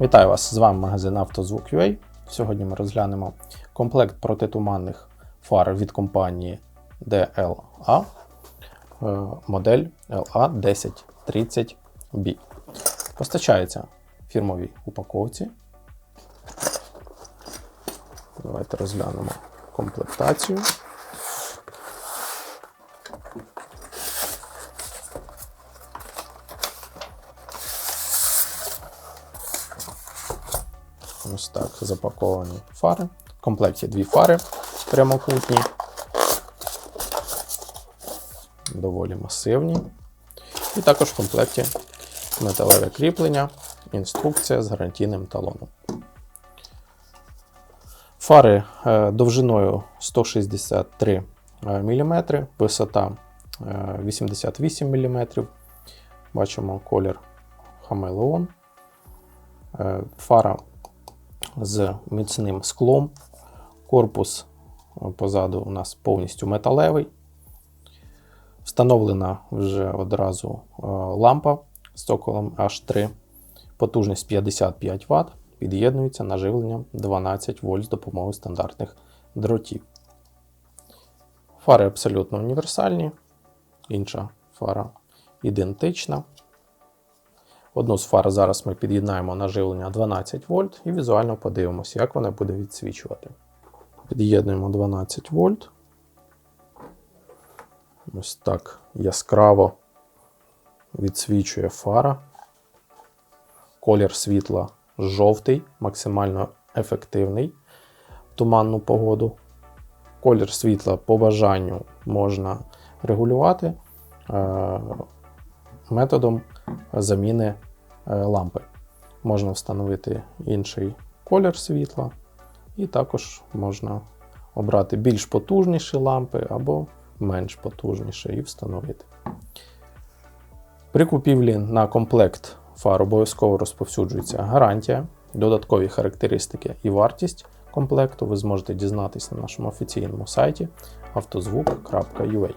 Вітаю вас! З вами магазин «Автозвук.UA». Сьогодні ми розглянемо комплект протитуманних фар від компанії DLA, е, модель LA1030B. Постачається в фірмовій упаковці. Давайте розглянемо комплектацію. Ось так запаковані фари. В комплекті дві фари прямокутні, доволі масивні. І також в комплекті металеве кріплення, інструкція з гарантійним талоном. Фари е, довжиною 163 мм, висота е, 88 мм. Бачимо колір Хамелеон. Е, Фара з міцним склом. Корпус е, позаду у нас повністю металевий. Встановлена вже одразу е, лампа з цоколом H3. Потужність 55 Вт. Під'єднується на живлення 12 вольт з допомогою стандартних дротів. Фари абсолютно універсальні. Інша фара ідентична. Одну з фар зараз ми під'єднаємо на живлення 12 вольт і візуально подивимося, як вона буде відсвічувати. Під'єднуємо 12 вольт. Ось так яскраво відсвічує фара. Колір світла жовтий, максимально ефективний в туманну погоду. Колір світла по бажанню можна регулювати е, методом заміни лампи. Можна встановити інший колір світла, і також можна обрати більш потужніші лампи або менш потужніші і встановити. При купівлі на комплект фар обов'язково розповсюджується гарантія, додаткові характеристики і вартість комплекту ви зможете дізнатися на нашому офіційному сайті автозвук.ua.